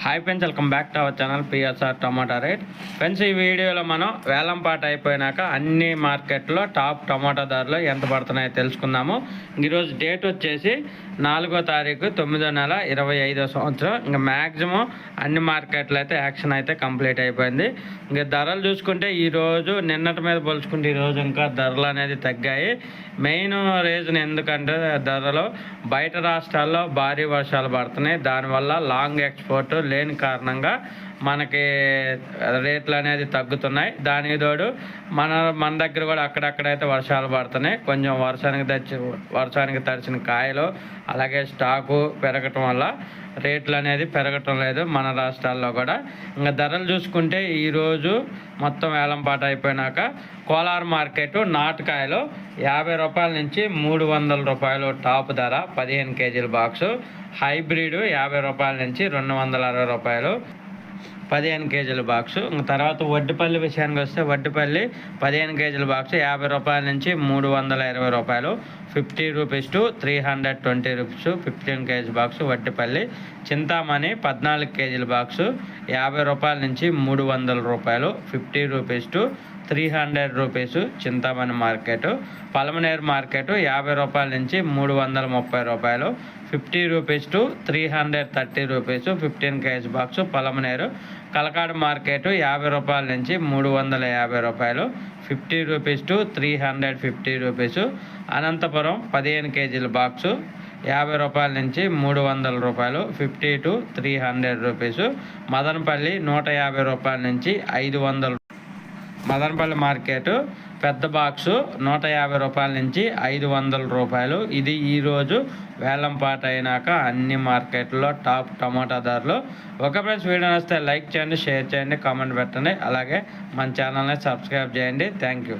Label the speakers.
Speaker 1: Hi friends welcome back to our channel PSR tomato rate friends ఈ వీడియోలో మనం వేలం పాట అయిపోయినాక అన్ని మార్కెట్లో టాప్ టమాటా ధరలు ఎంత పడుతున్నాయో తెలుసుకుందాము. ఈరోజు డేట్ వచ్చేసి నాలుగో తారీఖు తొమ్మిదో నెల ఇరవై ఐదో సంవత్సరం. ఇంకా మ్యాక్సిమం అన్ని మార్కెట్లు అయితే యాక్షన్ అయితే కంప్లీట్ అయిపోయింది. ఇంకా ధరలు చూసుకుంటే ఈరోజు నిన్నటి మీద పోల్చుకుంటే ఈరోజు ఇంకా ధరలు అనేది తగ్గాయి. మెయిన్ రీజన్ ఎందుకంటే ధరలు బయట రాష్ట్రాల్లో భారీ వర్షాలు పడుతున్నాయి. దానివల్ల లాంగ్ ఎక్స్పోర్ట్ లేని కారణంగా మనకి రేట్లు అనేది తగ్గుతున్నాయి. దానికి తోడు మన మన దగ్గర కూడా అక్కడక్కడైతే వర్షాలు పడుతున్నాయి. కొంచెం వర్షానికి తెచ్చి వర్షానికి తడిచిన కాయలు అలాగే స్టాకు పెరగటం వల్ల రేట్లు అనేది పెరగటం లేదు మన రాష్ట్రాల్లో కూడా. ఇంకా ధరలు చూసుకుంటే ఈరోజు మొత్తం వేలంపాట అయిపోయినాక కోలార్ మార్కెట్ నాటుకాయలు యాభై రూపాయల నుంచి మూడు వందల రూపాయలు టాప్ ధర పదిహేను కేజీల బాక్సు. హైబ్రిడ్ యాభై రూపాయల నుంచి రెండు వందల అరవై రూపాయలు. పదిహేను కేజీల బాక్సు. తర్వాత వడ్డిపల్లి విషయానికి వస్తే వడ్డిపల్లి పదిహేను కేజీల బాక్సు యాభై రూపాయల నుంచి మూడు వందల ఇరవై రూపాయలు. Fifty rupees to three hundred twenty rupees fifteen KG box Vaddipalli. Chintamani పద్నాలుగు కేజీల బాక్సు యాభై రూపాయల నుంచి మూడు వందల రూపాయలు. Fifty rupees to three hundred rupees Chintamani market. Palamaneru market యాభై రూపాయల నుంచి మూడు వందల ముప్పై రూపాయలు. Fifty rupees to three hundred thirty rupees fifteen KG box Palamaneru Kalakada market యాభై రూపాయల నుంచి మూడు వందల యాభై రూపాయలు. Fifty rupees to three hundred fifty rupees. Anantapuram పదిహేను కేజీల బాక్సు యాభై రూపాయల నుంచి మూడు వందల రూపాయలు. Fifty to three hundred rupees. Madanapalli నూట యాభై రూపాయల నుంచి ఐదు వందలు మదనపల్లి మార్కెట్ పెద్ద బాక్సు నూట యాభై రూపాయల నుంచి ఐదు వందల రూపాయలు. ఇది ఈరోజు వేలంపాట అయినాక అన్ని మార్కెట్లో టాప్ టమాటా ధరలు. ఒక ఫ్రెండ్స్ వీడియో వస్తే లైక్ చేయండి షేర్ చేయండి కామెంట్ పెట్టండి. అలాగే మన ఛానల్ని సబ్స్క్రైబ్ చేయండి. Thank you.